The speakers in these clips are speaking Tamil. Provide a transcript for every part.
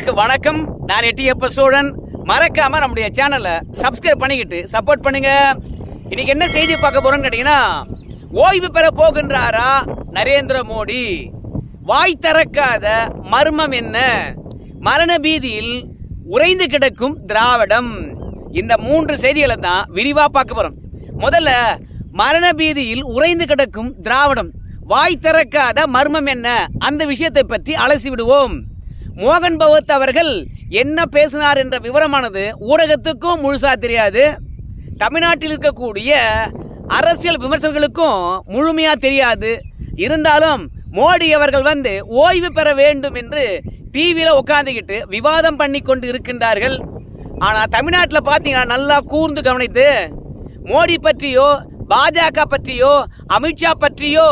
நேயர்களுக்கு வணக்கம். நான் எட்டியப்ப சோழன். மறக்காம நம்முடைய சேனலை சப்ஸ்கிரைப் பண்ணிக்கிட்டு சப்போர்ட் பண்ணுங்க. இன்னைக்கு என்ன செய்தி பார்க்க போறோம்னு கேட்டீங்கன்னா ஓய்வு பெற போகின்றாரா நரேந்திர மோடி? வாய் திறக்காத மர்மம் என்ன? மரண பீதியில் உறைந்து கிடக்கும் திராவிடம். இந்த மூன்று செய்திகளை தான் விரிவா பார்க்க போறோம். முதல்ல மரண பீதியில் உறைந்து கிடக்கும் திராவிடம். வாய் திறக்காத மர்மம் என்ன? அந்த விஷயத்தை பற்றி அலசி விடுவோம். மோகன் பகவத் அவர்கள் என்ன பேசினார் என்ற விவரமானது ஊடகத்துக்கும் முழுசாக தெரியாது. தமிழ்நாட்டில் இருக்கக்கூடிய அரசியல் விமர்சகர்களுக்கும் முழுமையாக தெரியாது. இருந்தாலும் மோடி அவர்கள் வந்து ஓய்வு பெற வேண்டும் என்று டிவியில் உட்காந்துக்கிட்டு விவாதம் பண்ணி கொண்டு இருக்கின்றார்கள். ஆனால் தமிழ்நாட்டில் பார்த்தீங்கன்னா நல்லா கூர்ந்து கவனித்து மோடி பற்றியோ பாஜக பற்றியோ அமித்ஷா பற்றியோ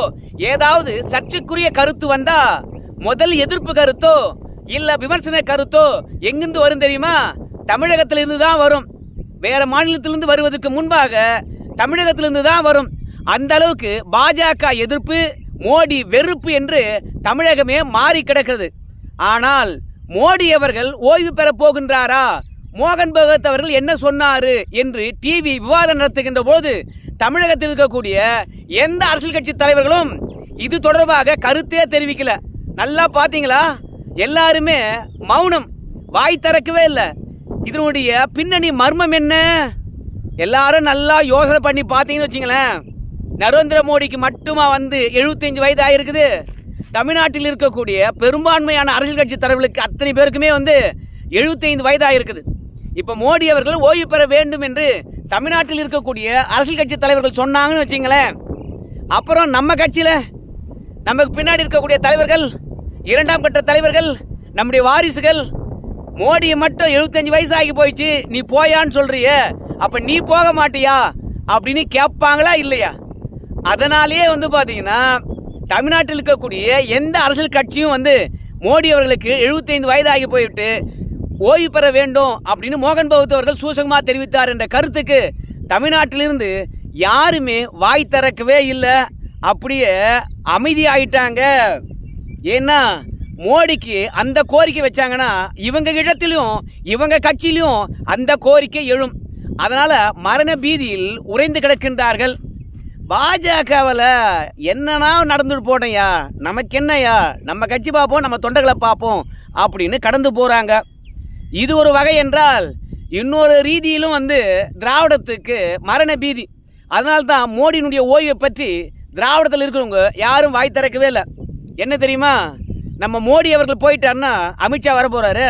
ஏதாவது சர்ச்சைக்குரிய கருத்து வந்தால் முதல் எதிர்ப்பு கருத்தோ இல்ல விமர்சன கருத்தோ எங்கிருந்து வரும் தெரியுமா? தமிழகத்திலிருந்து தான் வரும். வேற மாநிலத்திலிருந்து வருவதற்கு முன்பாக தமிழகத்திலிருந்து தான் வரும். அந்த அளவுக்கு பாஜக எதிர்ப்பு மோடி வெறுப்பு என்று தமிழகமே மாறி கிடக்கிறது. ஆனால் மோடி அவர்கள் ஓய்வு பெற போகின்றாரா? மோகன் பகவத் அவர்கள் என்ன சொன்னாரு என்று டிவி விவாதம் நடத்துகின்ற போது தமிழகத்தில் இருக்கக்கூடிய எந்த அரசியல் கட்சி தலைவர்களும் இது தொடர்பாக கருத்தே தெரிவிக்கல. நல்லா பாத்தீங்களா? எல்லாருமே மௌனம். வாய் திறக்கவே இல்லை. இதனுடைய பின்னணி மர்மம் என்ன? எல்லாரும் நல்லா யோசனை பண்ணி பார்த்தீங்கன்னு வச்சுங்களேன். நரேந்திர மோடிக்கு மட்டுமா வந்து 75 வயது ஆகிருக்குது தமிழ்நாட்டில் இருக்கக்கூடிய பெரும்பான்மையான அரசியல் கட்சி தலைவர்களுக்கு அத்தனை பேருக்குமே வந்து 75 வயது ஆயிருக்குது. இப்போ மோடி அவர்கள் ஓய்வு பெற வேண்டும் என்று தமிழ்நாட்டில் இருக்கக்கூடிய அரசியல் கட்சி தலைவர்கள் சொன்னாங்கன்னு வச்சுங்களேன். அப்புறம் நம்ம கட்சியில் நமக்கு பின்னாடி இருக்கக்கூடிய தலைவர்கள் இரண்டாம் கட்ட தலைவர்கள் நம்முடைய வாரிசுகள் மோடியை மட்டும் 75 வயசு ஆகி போயிடுச்சு. நீ போயான்னு சொல்றிய. அப்ப நீ போக மாட்டியா? அப்படின்னு கேட்பாங்களா இல்லையா? அதனாலேயே வந்து பார்த்தீங்கன்னா தமிழ்நாட்டில் இருக்கக்கூடிய எந்த அரசியல் கட்சியும் வந்து மோடி அவர்களுக்கு 75 வயது ஆகி போயிட்டு ஓய்வு பெற வேண்டும் அப்படின்னு மோகன் பகவத் அவர்கள் சூசகமாக தெரிவித்தார் என்ற கருத்துக்கு தமிழ்நாட்டிலிருந்து யாருமே வாய் திறக்கவே இல்லை. அப்படியே அமைதியாயிட்டாங்க. ஏன்னா மோடிக்கு அந்த கோரிக்கை வச்சாங்கன்னா இவங்க இடத்திலும் இவங்க கட்சியிலும் அந்த கோரிக்கை எழும். அதனால் மரண பீதியில் உறைந்து கிடக்கின்றார்கள். பாஜகவில் என்னன்னா நடந்துட்டு போட்டேயா நமக்கு என்னையா நம்ம கட்சி பார்ப்போம் நம்ம தொண்டர்களை பார்ப்போம் அப்படின்னு கடந்து போகிறாங்க இது ஒரு வகை என்றால் இன்னொரு ரீதியிலும் வந்து திராவிடத்துக்கு மரண பீதி. அதனால்தான் மோடியினுடைய ஓய்வை பற்றி திராவிடத்தில் இருக்கிறவங்க யாரும் வாய் திறக்கவே இல்லை. என்ன தெரியுமா? நம்ம மோடி அவர்கள் போயிட்டாருன்னா அமித்ஷா வர போகிறாரு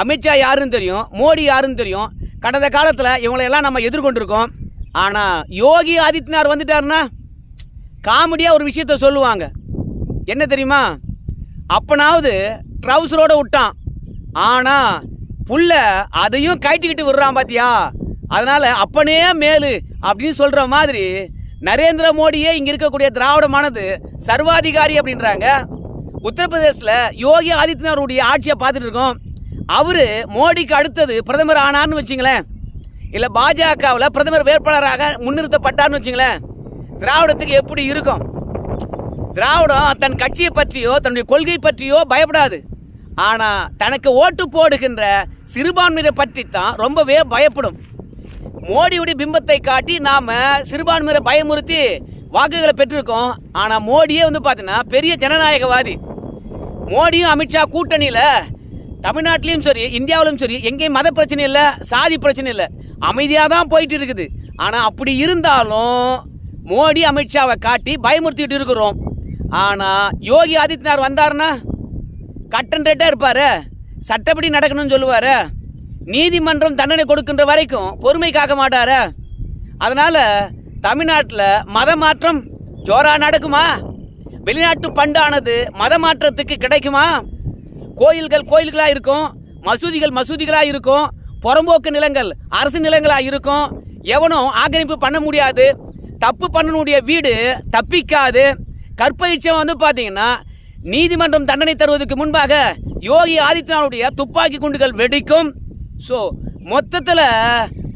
அமித்ஷா யாருன்னு தெரியும்? மோடி யாருன்னு தெரியும்? கடந்த காலத்தில் இவங்களையெல்லாம் நம்ம எதிர்கொண்டிருக்கோம். ஆனால் யோகி ஆதித்யநாத் வந்துட்டாருன்னா காமெடியாக ஒரு விஷயத்த சொல்லுவாங்க. என்ன தெரியுமா? அப்பனாவது ட்ரவுசரோடு விட்டான். ஆனால் புள்ள அதையும் கட்டிக்கிட்டு விடுறான் பாத்தியா? அதனால் அப்பனே மேலு அப்படின்னு சொல்கிற மாதிரி நரேந்திர மோடியே இங்கே இருக்கக்கூடிய திராவிடமானது சர்வாதிகாரி அப்படின்றாங்க. உத்தரப்பிரதேசில் யோகி ஆதித்யநாத்துடைய ஆட்சியை பார்த்துட்டு இருக்கோம். அவர் மோடிக்கு அடுத்தது பிரதமர் ஆனார்னு வச்சுங்களேன். இல்லை பாஜகவில் பிரதமர் வேட்பாளராக முன்னிறுத்தப்பட்டார்னு வச்சுங்களேன். திராவிடத்துக்கு எப்படி இருக்கும்? திராவிடம் தன் கட்சியை பற்றியோ தன்னுடைய கொள்கை பற்றியோ பயப்படாது. ஆனால் தனக்கு ஓட்டு போடுகின்ற சிறுபான்மையை பற்றி தான் ரொம்பவே பயப்படும். மோடியுடைய பிம்பத்தை காட்டி நாம சிறுபான்மையினரை பயமுறுத்தி வாக்குகளை பெற்றிருக்கோம். ஆனால் மோடியே வந்து பார்த்தீங்கன்னா பெரிய ஜனநாயகவாதி. மோடியும் அமித்ஷா கூட்டணியில் தமிழ்நாட்டிலையும் சரி இந்தியாவிலும் சரி எங்கேயும் மத பிரச்சனை இல்லை சாதி பிரச்சனை இல்லை. அமைதியாக தான் போயிட்டு இருக்குது. ஆனால் அப்படி இருந்தாலும் மோடி அமித்ஷாவை காட்டி பயமுறுத்திட்டு இருக்கிறோம். ஆனால் யோகி ஆதித்யநாத் வந்தாருன்னா கட்டன் ரேட்டாக இருப்பார். சட்டப்படி நடக்கணும்னு சொல்லுவார். நீதிமன்றம் தண்டனை கொடுக்கின்ற வரைக்கும் பொறுமை காக்க மாட்டாரா. அதனால் தமிழ்நாட்டில் மத மாற்றம் ஜோரா நடக்குமா? வெளிநாட்டு பண்டானது மத மாற்றத்துக்கு கிடைக்குமா? கோயில்கள் கோயில்களாக இருக்கும் மசூதிகள் மசூதிகளாக இருக்கும் புறம்போக்கு நிலங்கள் அரசு நிலங்களாக இருக்கும். எவனும் ஆக்கிரமிப்பு பண்ண முடியாது. தப்பு பண்ணனுடைய வீடு தப்பிக்காது. கற்பயிற்சியம் வந்து பார்த்தீங்கன்னா நீதிமன்றம் தண்டனை தருவதற்கு முன்பாக யோகி ஆதித்யநாத்துடைய துப்பாக்கி குண்டுகள் வெடிக்கும். ஸோ மொத்தத்தில்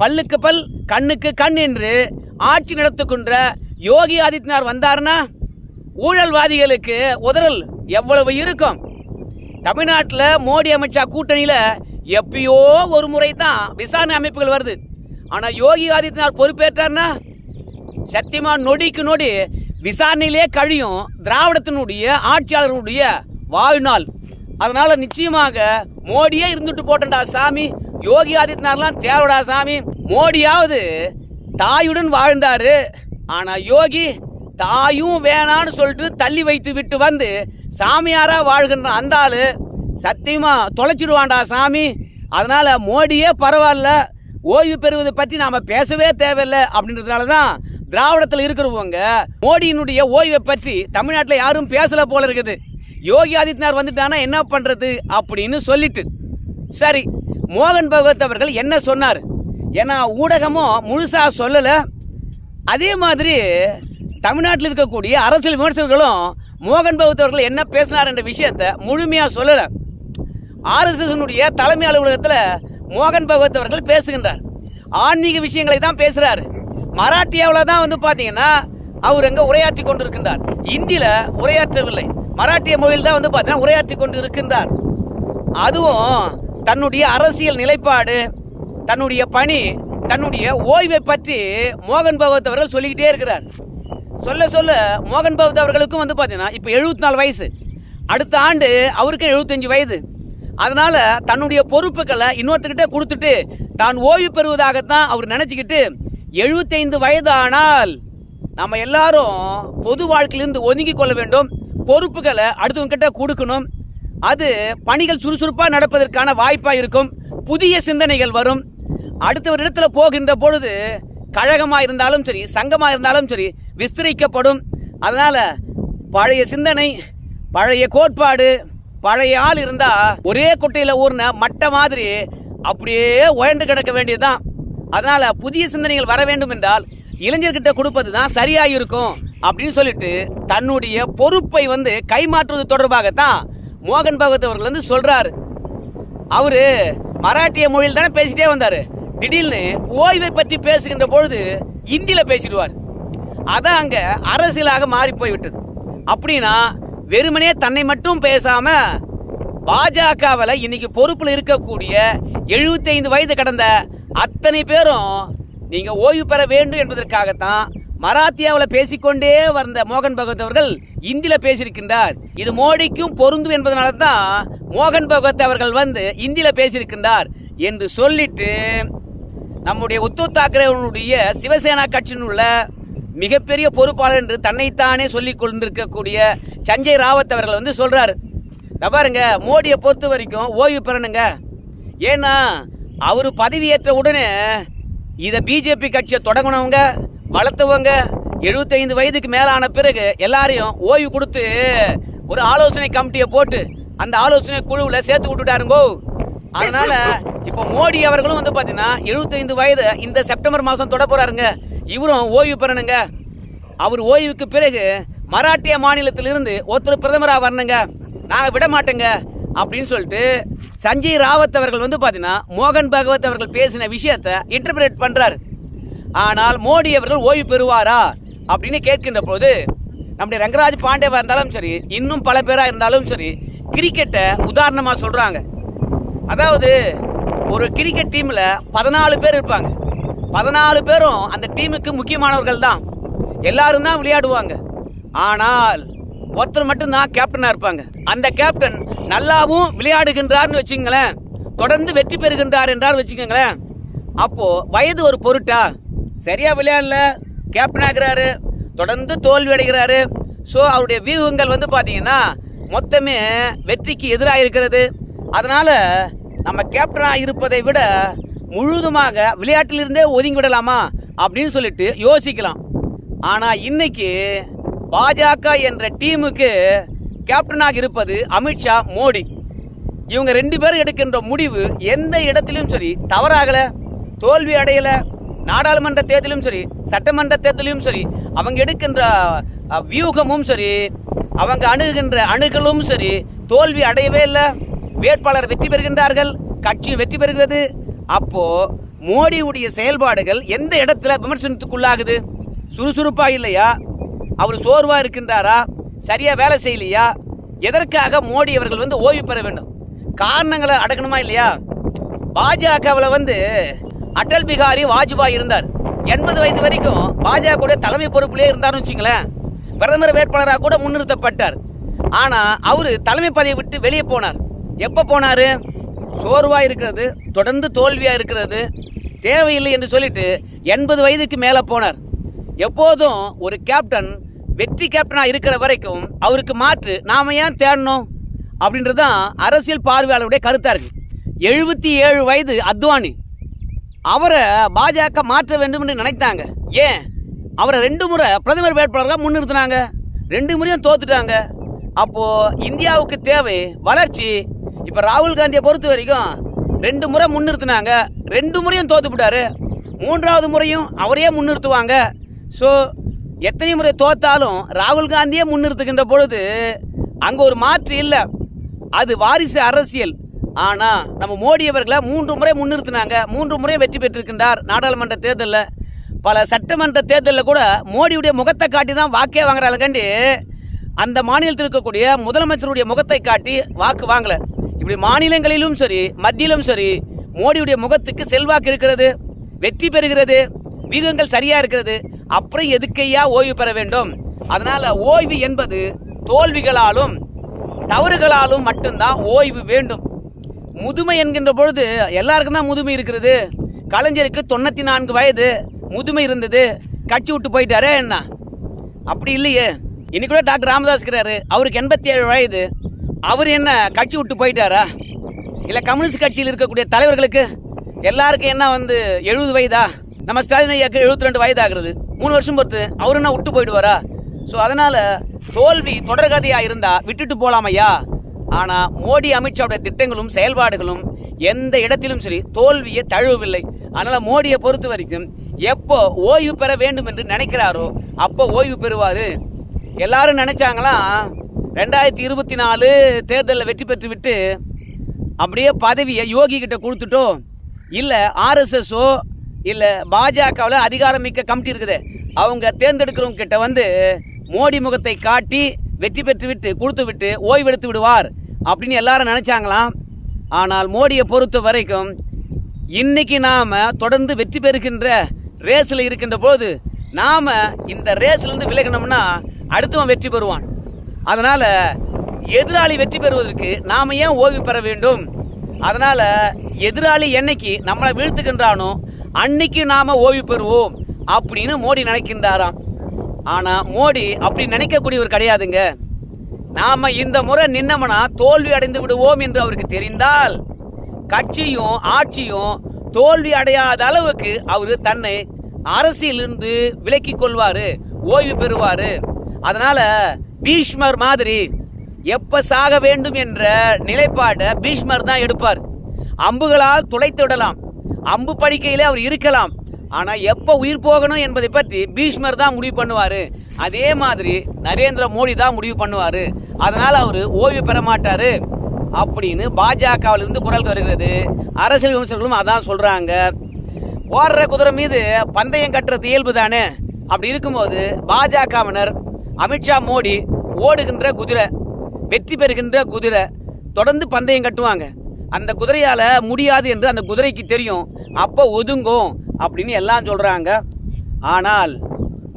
பல்லுக்கு பல் கண்ணுக்கு கண் என்று ஆட்சி நடத்துகின்ற யோகி ஆதித்யநாத் வந்தார்னா ஊழல்வாதிகளுக்கு உதறல் எவ்வளவு இருக்கும்? தமிழ்நாட்டில் மோடி அமைச்சா கூட்டணியில் எப்பயோ ஒரு முறை தான் விசாரணை அமைப்புகள் வருது. ஆனால் யோகி ஆதித்யநாத் பொறுப்பேற்றார்னா சத்தியமா நொடிக்கு நொடி விசாரணையிலே கழியும் திராவிடத்தினுடைய ஆட்சியாளர்களுடைய வாழ்நாள். அதனால் நிச்சயமாக மோடியே இருந்துட்டு போட்டண்டா சாமி. யோகி ஆதித்யநாத்லாம் தேவடா சாமி மோடியாவது தாயுடன் வாழ்ந்தாரு. ஆனா யோகி தாயும் வேணான்னு சொல்லிட்டு தள்ளி வைத்து விட்டு வந்து சாமியாரா வாழ்கின்ற அந்த ஆள் சத்தியமா தொலைச்சிடுவான்டா சாமி. அதனால மோடியே பரவாயில்ல ஓய்வு பெறுவதை பற்றி நாம பேசவே தேவையில்லை அப்படின்றதுனால தான் திராவிடத்தில் இருக்கிறவங்க மோடியினுடைய ஓய்வை பற்றி தமிழ்நாட்டில் யாரும் பேசல போல இருக்குது. யோகி ஆதித்யநாத் வந்துட்டானா என்ன பண்றது அப்படின்னு சொல்லிட்டு. சரி மோகன் பகவத் அவர்கள் என்ன சொன்னார்? ஏன்னா ஊடகமும் முழுசாக சொல்லலை. அதே மாதிரி தமிழ்நாட்டில் இருக்கக்கூடிய அரசியல் விமர்சகர்களும் மோகன் பகவத் அவர்கள் என்ன பேசினார் என்ற விஷயத்தை முழுமையாக சொல்லலை. ஆர்எஸ்எஸ்னுடைய தலைமை அலுவலகத்தில் மோகன் பகவத் அவர்கள் பேசுகின்றார். ஆன்மீக விஷயங்களை தான் பேசுகிறார் மராட்டியாவில் தான் வந்து பார்த்தீங்கன்னா அவர் அங்கே உரையாற்றி கொண்டிருக்கின்றார். இந்தியில் உரையாற்றவில்லை. மராட்டிய மொழியில் தான் வந்து பார்த்தீங்கன்னா உரையாற்றி கொண்டு இருக்கின்றார் அதுவும் தன்னுடைய அரசியல் நிலைப்பாடு தன்னுடைய பணி தன்னுடைய ஓய்வை பற்றி மோகன் பகவத் அவர்கள் சொல்லிக்கிட்டே இருக்கிறார். சொல்ல சொல்ல மோகன் பகவத் அவர்களுக்கும் வந்து பார்த்தீங்கன்னா இப்போ எழுபத்தி நாலு வயசு. அடுத்த ஆண்டு அவருக்கு எழுபத்தஞ்சு வயது. அதனால் தன்னுடைய பொறுப்புகளை இன்னொருத்தர்கிட்ட கொடுத்துட்டு தான் ஓய்வு பெறுவதாகத்தான் அவர் நினச்சிக்கிட்டு எழுபத்தைந்து வயது ஆனால் நம்ம எல்லாரும் பொது வாழ்க்கையிலிருந்து ஒதுங்கி கொள்ள வேண்டும் பொறுப்புகளை அடுத்தவங்க கிட்ட கொடுக்கணும். அது பணிகள் சுறுசுறுப்பாக நடப்பதற்கான வாய்ப்பாக இருக்கும். புதிய சிந்தனைகள் வரும். அடுத்த ஒரு இடத்துல போகின்ற பொழுது கழகமாக இருந்தாலும் சரி சங்கமாக இருந்தாலும் சரி விஸ்தரிக்கப்படும். அதனால் பழைய சிந்தனை பழைய கோட்பாடு பழைய ஆள் இருந்தால் ஒரே குட்டையில் ஊர்ன மட்டை மாதிரி அப்படியே உயர்ந்து கிடக்க வேண்டியதுதான். அதனால் புதிய சிந்தனைகள் வர வேண்டும் என்றால் இளைஞர்கிட்ட கொடுப்பது தான் சரியாக இருக்கும் அப்படின்னு சொல்லிட்டு தன்னுடைய பொறுப்பை வந்து கைமாற்றுவது தொடர்பாகத்தான் மோகன் பகவத் அவர்கள் வந்து சொல்கிறாரு அவர் மராட்டிய மொழியில் தானே பேசிட்டே வந்தார். திடீர்னு ஓய்வை பற்றி பேசுகின்ற பொழுது இந்தியில் பேசிடுவார். அதான் அங்கே அரசியலாக மாறி போய்விட்டது. அப்படின்னா வெறுமனே தன்னை மட்டும் பேசாமல் பாஜகவில் இன்னைக்கு பொறுப்பில் இருக்கக்கூடிய 75 வயது கடந்த அத்தனை பேரும் நீங்கள் ஓய்வு பெற வேண்டும் என்பதற்காகத்தான் மராத்தியாவில் பேசிக்கொண்டே வந்த மோகன் பகவத் அவர்கள் இந்தியில் பேசியிருக்கின்றார். இது மோடிக்கும் பொருந்தும் என்பதனால தான் மோகன் பகவத் அவர்கள் வந்து இந்தியில் பேசியிருக்கின்றார் என்று சொல்லிட்டு நம்முடைய உத்தவ் தாக்கரேவனுடைய சிவசேனா கட்சியில் உள்ள மிகப்பெரிய பொறுப்பாளர் என்று தன்னைத்தானே சொல்லிக் கொண்டிருக்கக்கூடிய சஞ்சய் ராவத் அவர்கள் வந்து சொல்கிறார் பாருங்க மோடியை பொறுத்த வரைக்கும் ஓய்வு பெறணுங்க. ஏன்னா அவர் பதவியேற்ற உடனே இதை பிஜேபி கட்சியை தொடங்கினவங்க வளர்த்தவங்க 75 வயதுக்கு மேலான பிறகு எல்லாரையும் ஓய்வு கொடுத்து ஒரு ஆலோசனை கமிட்டியை போட்டு அந்த ஆலோசனை குழுவில் சேர்த்து விட்டுட்டாருங்கோ. அதனால இப்போ மோடி அவர்களும் வந்து பார்த்தீங்கன்னா 75 வயது இந்த செப்டம்பர் மாதம் தொட போகிறாருங்க இவரும் ஓய்வு பெறணுங்க. அவர் ஓய்வுக்கு பிறகு மராட்டிய மாநிலத்திலிருந்து ஒருத்தர் பிரதமராக வரணுங்க. நாங்கள் விட மாட்டேங்க. அப்படின்னு சொல்லிட்டு சஞ்சய் ராவத் அவர்கள் வந்து பார்த்தீங்கன்னா மோகன் பகவத் அவர்கள் பேசின விஷயத்தை இன்டர்பிரேட் பண்ணுறாரு ஆனால் மோடி அவர்கள் ஓய்வு பெறுவாரா? அப்படின்னு கேட்கின்ற போது நம்முடைய ரங்கராஜ் பாண்டேவா இருந்தாலும் சரி இன்னும் பல பேராக இருந்தாலும் சரி கிரிக்கெட்டை உதாரணமாக சொல்கிறாங்க அதாவது ஒரு கிரிக்கெட் டீமில் பதினாலு பேர் இருப்பாங்க. பதினாலு பேரும் அந்த டீமுக்கு முக்கியமானவர்கள் தான். எல்லாரும் தான் விளையாடுவாங்க. ஆனால் ஒருத்தர் மட்டும்தான் கேப்டனாக இருப்பாங்க. அந்த கேப்டன் நல்லாவும் விளையாடுகின்றார்னு வச்சுங்களேன். தொடர்ந்து வெற்றி பெறுகின்றார் என்றார் வச்சுக்கோங்களேன். அப்போது வயது ஒரு பொருட்டா? சரியா விளையாடல? கேப்டன் ஆகிறாரு. தொடர்ந்து தோல்வி அடைகிறாரு. ஸோ அவருடைய வியூகங்கள் வந்து பார்த்தீங்கன்னா மொத்தமே வெற்றிக்கு எதிராக இருக்கிறது. அதனால் நம்ம கேப்டனாக இருப்பதை விட முழுதுமாக விளையாட்டிலிருந்தே ஒதுங்கி விடலாமா? அப்படின்னு சொல்லிட்டு யோசிக்கலாம். ஆனால் இன்னைக்கு பாஜக என்ற டீமுக்கு கேப்டனாக இருப்பது அமித்ஷா மோடி. இவங்க ரெண்டு பேரும் எடுக்கின்ற முடிவு எந்த இடத்திலும் சரி தவறாகலை தோல்வி அடையலை. நாடாளுமன்ற தேர்தலும் சரி சட்டமன்ற தேர்தலும் சரி அவங்க எடுக்கின்ற வியூகமும் சரி அவங்க அணுகுகின்ற அணுகலும் சரி தோல்வி அடையவே இல்லை. வேட்பாளர் வெற்றி பெறுகின்றார்கள் கட்சியும் வெற்றி பெறுகிறது. அப்போ மோடியுடைய செயல்பாடுகள் எந்த இடத்துல விமர்சனத்துக்குள்ளாகுது? சுறுசுறுப்பா இல்லையா? அவர் சோர்வா இருக்கின்றாரா? சரியா வேலை செய்யலையா? எதற்காக மோடி அவர்கள் வந்து ஓய்வு பெற வேண்டும்? காரணங்களை அடக்கணுமா இல்லையா? பாஜகவில் வந்து அடல் பிகாரி வாஜ்பாய் இருந்தார். எண்பது வயது வரைக்கும் பாஜக தலைமை பொறுப்புலேயே இருந்தார்னு வச்சுங்களேன். பிரதமர் வேட்பாளராக கூட முன்னிறுத்தப்பட்டார். ஆனால் அவர் தலைமை பதவியை விட்டு வெளியே போனார். எப்போ போனார்? சோர்வாக இருக்கிறது தொடர்ந்து தோல்வியாக இருக்கிறது தேவையில்லை என்று சொல்லிட்டு எண்பது வயதுக்கு மேலே போனார். எப்போதும் ஒரு கேப்டன் வெற்றி கேப்டனாக இருக்கிற வரைக்கும் அவருக்கு மாற்று நாம் ஏன் தேடணும்? அப்படின்றது தான் அரசியல் பார்வையாளருடைய கருத்தாக இருக்குது எழுபத்தி ஏழு வயது அத்வானி. அவரை பாஜக மாற்ற வேண்டும் என்று நினைத்தாங்க. ஏன்? அவரை ரெண்டு முறை பிரதமர் வேட்பாளராக முன்னிறுத்தினாங்க. ரெண்டு முறையும் தோத்துட்டாங்க. அப்போது இந்தியாவுக்கு தேவை வளர்ச்சி. இப்போ ராகுல் காந்தியை பொறுத்த வரைக்கும் ரெண்டு முறை முன்னிறுத்தினாங்க. ரெண்டு முறையும் தோத்துப்பிட்டாரு மூன்றாவது முறையும் அவரையே முன்னிறுத்துவாங்க. ஸோ எத்தனை முறை தோத்தாலும் ராகுல் காந்தியே முன்னிறுத்துகின்ற பொழுது அங்கே ஒரு மாற்று இல்லை. அது வாரிசு அரசியல். ஆனால் நம்ம மோடி அவர்களை மூன்று முறை முன்னிறுத்தினாங்க. மூன்று முறை வெற்றி பெற்றிருக்கின்றார். நாடாளுமன்ற தேர்தலில். பல சட்டமன்ற தேர்தலில் கூட மோடியுடைய முகத்தை காட்டி தான் வாக்கே வாங்குறாங்கண்டி அந்த மாநிலத்தில் இருக்கக்கூடிய முதலமைச்சருடைய முகத்தை காட்டி வாக்கு வாங்கலை. இப்படி மாநிலங்களிலும் சரி மத்தியிலும் சரி மோடியுடைய முகத்துக்கு செல்வாக்கு இருக்கிறது வெற்றி பெறுகிறது வீதங்கள் சரியாக இருக்கிறது. அப்புறம் எதுக்கையா ஓய்வு பெற வேண்டும்? அதனால் ஓய்வு என்பது தோல்விகளாலும் தவறுகளாலும் மட்டும்தான் ஓய்வு வேண்டும். முதுமை என்கின்ற பொழுது எல்லாருக்கும் தான் முதுமை இருக்கிறது. கலைஞருக்கு தொண்ணூற்றி நான்கு வயது முதுமை இருந்தது. கட்சி விட்டு போயிட்டாரே என்ன? அப்படி இல்லையே. இன்னைக்கு கூட டாக்டர் ராமதாஸ் இருக்கிறாரு. அவருக்கு எண்பத்தி ஏழு வயது. அவர் என்ன கட்சி விட்டு போயிட்டாரா? இல்லை கம்யூனிஸ்ட் கட்சியில் இருக்கக்கூடிய தலைவர்களுக்கு எல்லாருக்கும் என்ன வந்து எழுபது வயதா? நம்ம ஸ்டாலின் ஐயாக்கு எழுபத்தி ரெண்டு வயதாகிறது. மூணு வருஷம் பொறுத்து அவர் என்ன விட்டு போயிடுவாரா? ஸோ அதனால் தோல்வி தொடர்கதையாக இருந்தால் விட்டுட்டு போகலாமையா ஆனால் மோடி அமித்ஷாவுடைய திட்டங்களும் செயல்பாடுகளும் எந்த இடத்திலும் சரி தோல்வியை தழுவவில்லை. அதனால் மோடியை பொறுத்த வரைக்கும் எப்போ ஓய்வு பெற வேண்டும் என்று நினைக்கிறாரோ அப்போ ஓய்வு பெறுவார். எல்லாரும் நினச்சாங்களாம் ரெண்டாயிரத்தி இருபத்தி நாலு தேர்தலில் வெற்றி பெற்று விட்டு அப்படியே பதவியை யோகி கிட்ட கொடுத்துட்டோ? இல்லை ஆர்எஸ்எஸ்ஸோ இல்லை பாஜகவில் அதிகாரம் மிக்க கமிட்டி இருக்குது. அவங்க தேர்ந்தெடுக்கிறவங்க கிட்ட வந்து மோடி முகத்தை காட்டி வெற்றி பெற்று விட்டு கொடுத்து விட்டு ஓய்வெடுத்து விடுவார் அப்படின்னு எல்லாரும் நினச்சாங்களாம். ஆனால் மோடியை பொறுத்த வரைக்கும் இன்னைக்கு நாம் தொடர்ந்து வெற்றி பெறுகின்ற ரேஸில் இருக்கின்ற போது நாம் இந்த ரேஸ்லேருந்து விலகினோம்னா அடுத்தவன் வெற்றி பெறுவான். அதனால் எதிராளி வெற்றி பெறுவதற்கு நாம் ஏன் ஓய்வு பெற வேண்டும்? அதனால் எதிராளி என்னைக்கு நம்மளை வீழ்த்துக்கின்றானோ அன்னைக்கு நாம் ஓய்வு பெறுவோம் அப்படின்னு மோடி நினைக்கின்றாராம். ஆனால் மோடி அப்படி நினைக்கக்கூடியவர் கிடையாதுங்க. நாம இந்த முறை நின்னமனா தோல்வி அடைந்து விடுவோம் என்று அவருக்கு தெரிந்தால் கட்சியும் ஆட்சியும் தோல்வி அடையாத அளவுக்கு அவர் தன்னை அரசியலிருந்து விலக்கி கொள்வாரு ஓய்வு பெறுவாரு. அதனால பீஷ்மர் மாதிரி எப்ப சாக வேண்டும் என்ற நிலைப்பாட்டை பீஷ்மர் தான் எடுப்பார். அம்புகளால் துளைத்து விடலாம். அம்பு படிக்கையில் அவர் இருக்கலாம். ஆனால் எப்போ உயிர் போகணும் என்பதை பற்றி பீஷ்மர் தான் முடிவு பண்ணுவார். அதே மாதிரி நரேந்திர மோடி தான் முடிவு பண்ணுவார். அதனால் அவர் ஓய்வு பெற மாட்டார் அப்படின்னு பாஜகவிலிருந்து குரல் வருகிறது. அரசியல் விமர்சகர்களும் அதான் சொல்கிறாங்க ஓடுற குதிரை மீது பந்தயம் கட்டுறது இயல்பு தானே? அப்படி இருக்கும்போது பாஜகவினர் அமித்ஷா மோடி ஓடுகின்ற குதிரை வெற்றி பெறுகின்ற குதிரை தொடர்ந்து பந்தயம் கட்டுவாங்க. அந்த குதிரையால் முடியாது என்று அந்த குதிரைக்கு தெரியும். அப்போ ஒதுங்கும். அப்படின்னு எல்லாம் சொல்கிறாங்க ஆனால்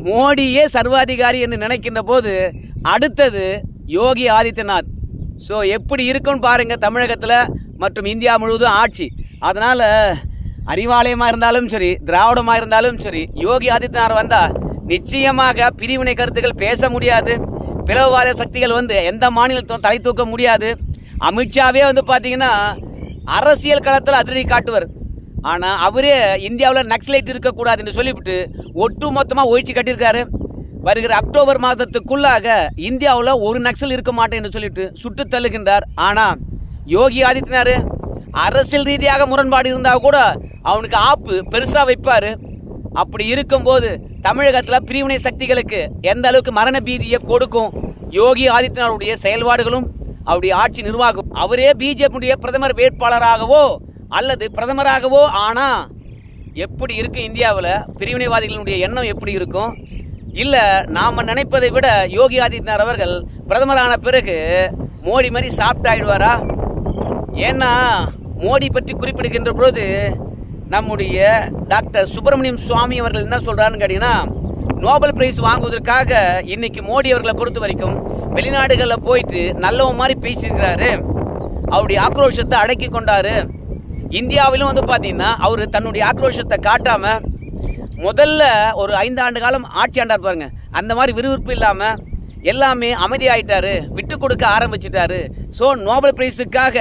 மோடியே சர்வாதிகாரி என்று நினைக்கின்ற போது அடுத்தது யோகி ஆதித்யநாத். ஸோ எப்படி இருக்குன்னு பாருங்கள் தமிழகத்தில் மற்றும் இந்தியா முழுவதும் ஆட்சி. அதனால் அறிவாலயமாக இருந்தாலும் சரி திராவிடமாக இருந்தாலும் சரி யோகி ஆதித்யநாத் வந்தால் நிச்சயமாக பிரிவினை கருத்துக்கள் பேச முடியாது. பிளவுவாத சக்திகள் வந்து எந்த மாநிலத்தும் தலை தூக்க முடியாது. அமித்ஷாவே வந்து பார்த்தீங்கன்னா அரசியல் களத்தில் அதிரடி காட்டுவர். ஆனால் அவரே இந்தியாவில் நக்சலைட் இருக்கக்கூடாதுன்னு சொல்லிவிட்டு ஒட்டு மொத்தமாக ஒழிச்சு கட்டியிருக்காரு. வருகிற அக்டோபர் மாதத்துக்குள்ளாக இந்தியாவில் ஒரு நக்சல் இருக்க மாட்டேன்னு சொல்லிட்டு சுட்டு தள்ளுகின்றார். ஆனால் யோகி ஆதித்யநாத் அரசியல் ரீதியாக முரண்பாடு இருந்தால் கூட அவனுக்கு ஆப்பு பெருசாக வைப்பார். அப்படி இருக்கும்போது தமிழகத்தில் பிரிவினை சக்திகளுக்கு எந்த அளவுக்கு மரண பீதியை கொடுக்கும் யோகி ஆதித்யநாத்துடைய செயல்பாடுகளும் அவருடைய ஆட்சி நிர்வாகம். அவரே பிஜேபியுடைய பிரதமர் வேட்பாளராகவோ அல்லது பிரதமராகவோ ஆனால் எப்படி இருக்கும் இந்தியாவில் பிரிவினைவாதிகளுடைய எண்ணம் எப்படி இருக்கும்? இல்லை நாம் நினைப்பதை விட யோகி ஆதித்யநாத் அவர்கள் பிரதமரான பிறகு மோடி மாதிரி சாப்பிட்டாயிடுவாரா ஏன்னா மோடி பற்றி குறிப்பிடுகின்ற பொழுது நம்முடைய டாக்டர் சுப்பிரமணியம் சுவாமி அவர்கள் என்ன சொல்கிறான்னு கேட்டிங்கன்னா நோபல் பிரைஸ் வாங்குவதற்காக இன்னைக்கு மோடி அவர்களை பொறுத்த வரைக்கும் வெளிநாடுகளில் போயிட்டு நல்லவன் மாதிரி பேசியிருக்கிறாரு. அவருடைய ஆக்ரோஷத்தை அடக்கி கொண்டாரு. இந்தியாவிலும் வந்து பார்த்தீங்கன்னா அவர் தன்னுடைய ஆக்ரோஷத்தை காட்டாம முதல்ல ஒரு ஐந்தாண்டு காலம் ஆட்சி ஆண்டார் பாருங்க. அந்த மாதிரி விறுவிறுப்பு இல்லாமல் எல்லாமே அமைதியாயிட்டாரு விட்டு கொடுக்க ஆரம்பிச்சிட்டாரு. ஸோ நோபல் பிரைஸுக்காக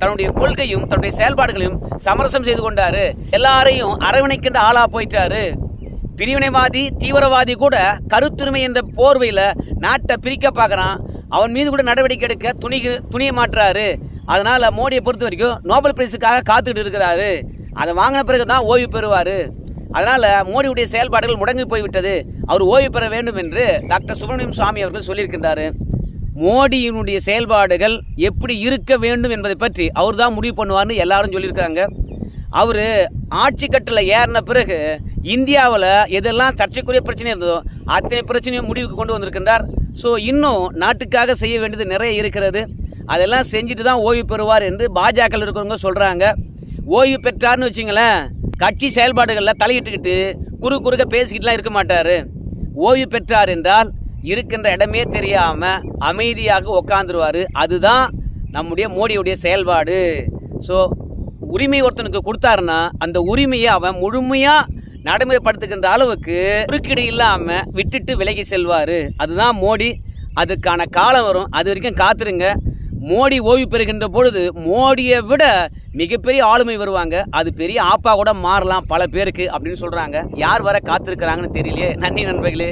தன்னுடைய கொள்கையும் தன்னுடைய செயல்பாடுகளையும் சமரசம் செய்து கொண்டாரு. எல்லாரையும் அரவணைக்கின்ற ஆளாக போயிட்டாரு. பிரிவினைவாதி தீவிரவாதி கூட கருத்துரிமை என்ற போர்வையில் நாட்டை பிரிக்க பார்க்குறான் அவன் மீது கூட நடவடிக்கை எடுக்க துணி துணிய மாட்டுறாரு. அதனால் மோடியை பொறுத்த வரைக்கும் நோபல் பிரைஸுக்காக காத்துக்கிட்டு இருக்கிறாரு. அதை வாங்கின பிறகு தான் ஓய்வு பெறுவார். அதனால் மோடியுடைய செயல்பாடுகள் முடங்கி போய்விட்டது. அவர் ஓய்வு பெற வேண்டும் என்று டாக்டர் சுப்பிரமணியம் சுவாமி அவர்கள் சொல்லியிருக்கின்றார். மோடியினுடைய செயல்பாடுகள் எப்படி இருக்க வேண்டும் என்பதை பற்றி அவர் தான் முடிவு பண்ணுவார்னு எல்லாரும் சொல்லியிருக்காங்க அவர் ஆட்சி கட்டில் ஏறின பிறகு இந்தியாவில் எதெல்லாம் சர்ச்சைக்குரிய பிரச்சனை இருந்ததோ அத்தனை பிரச்சனையும் முடிவுக்கு கொண்டு வந்திருக்கின்றார். ஸோ இன்னும் நாட்டுக்காக செய்ய வேண்டியது நிறைய இருக்கிறது. அதெல்லாம் செஞ்சுட்டு தான் ஓய்வு பெறுவார் என்று பாஜக இருக்கிறவங்க சொல்கிறாங்க ஓய்வு பெற்றார்னு வச்சுங்களேன் கட்சி செயல்பாடுகளில் தலையிட்டுக்கிட்டு குறு குறுக்க பேசிக்கிட்டுலாம் இருக்க மாட்டார். ஓய்வு பெற்றார் என்றால் இருக்கின்ற இடமே தெரியாமல் அமைதியாக உக்காந்துருவார். அதுதான் நம்முடைய மோடியுடைய செயல்பாடு. ஸோ உரிமை ஒருத்தனுக்கு கொடுத்தாருன்னா அந்த உரிமையை அவன் முழுமையாக நடைமுறைப்படுத்துகின்ற அளவுக்கு குறுக்கீடு இல்லாமல் விட்டுட்டு விலகி செல்வார். அதுதான் மோடி. அதுக்கான காலம் வரும். அது வரைக்கும் காத்துருங்க. மோடி ஓய்வு பெறுகின்ற பொழுது மோடியை விட மிகப்பெரிய ஆளுமை வருவாங்க. அது பெரிய ஆப்பா கூட மாறலாம் பல பேருக்கு அப்படின்னு சொல்கிறாங்க யார் வர காத்திருக்கிறாங்கன்னு தெரியலையே. நன்றி நண்பர்களே.